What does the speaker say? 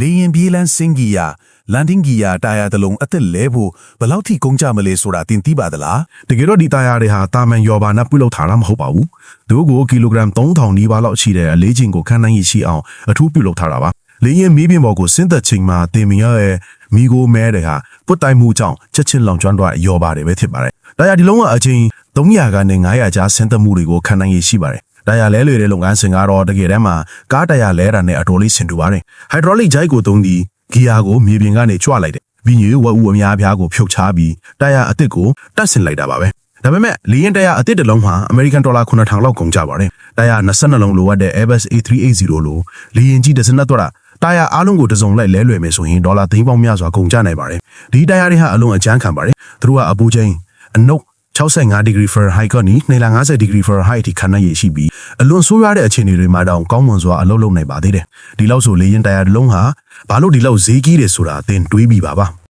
လေရင်ပြေးလန်းစင်ဂီယာလန်ဒင်းဂီယာတာယာတလုံးအသက်လဲဖို့ဘယ်လောက်ထိကုန်ကြမလဲဆိုတာသင်သိပါသလားတကယ်တော့ဒီတာယာတွေဟာတာမန်ယော်ဘာနဲ့ပြုတ်လောက်ထားတာမဟုတ်ပါဘူးသူတို့ကိုကီလိုဂရမ်3000နီးပါးလောက်ရှိတဲ့အလေးချိန်ကိုခန်းနိုင်ရရှိအောင်အထူးပြုတ်လောက်ထားတာပါလေရင်မီးပြင်ပေါ်ကိုဆင်းသက်ချိန်မှာတင်မီရရဲ့မိကိုမဲတဲ့ဟာပွတ်တိုင်မှုကြောင့်ချက်ချင်းလောင်ကျွမ်းတော့ယော်ဘာတွေပဲဖြစ်ပါတယ်တာယာဒီလုံးကအချိန်300ကနေ900ကြားဆင်းသက်မှုတွေကိုခန်းနိုင်ရရှိပါတယ် တာယာလဲလွေတဲ့လုပ်ငန်းစဉ်ကတော့တကယ်တမ်းမှာကားတာယာလဲတာနဲ့အတော်လေးဆင်တူပါတယ်ဟိုက်ဒရိုလစ်ဂျိုက်ကိုသုံးပြီးဂီယာကိုမြေပြင်ကနေကြွလိုက်တယ်ပြီးညဝက်ဦးအများအပြားကိုဖြုတ်ချပြီးတာယာအစ်စ်ကိုတက်ဆင်လိုက်တာပါပဲဒါပေမဲ့လီယန်တရာအသစ်တစ်လုံးမှာ American Dollar 9000လောက်ကုန်ကြပါတယ်။တရာ22လုံးလိုအပ်တဲ့ Airbus A380 လိုလီယန်ကြီးတစ်စနက်တော့တာယာအားလုံးကိုတစုံလိုက်လဲလွယ်မယ်ဆိုရင်ဒေါ်လာသိန်းပေါင်းများစွာကုန်ကျနိုင်ပါတယ်။ဒီတရာတွေဟာအလုံးအကျန်းခံပါတယ်။သူတို့ကအပူချိန်အနုတ် 65 degree Fahrenheit ကနေ250 degree Fahrenheit အထိခန့်နှံ့ရရှိပြီးအလွန်ဆိုးရွားတဲ့အခြေအနေတွေမှာတောင်ကောင်းမွန်စွာအလုပ်လုပ်နိုင်ပါသေးတယ်။ဒီလောက်ဆိုလေရင်တရာတစ်လုံးဟာဘာလို့ဒီလောက်ဈေးကြီးတယ်ဆိုတာသင်တွေးပြီးပါပါ။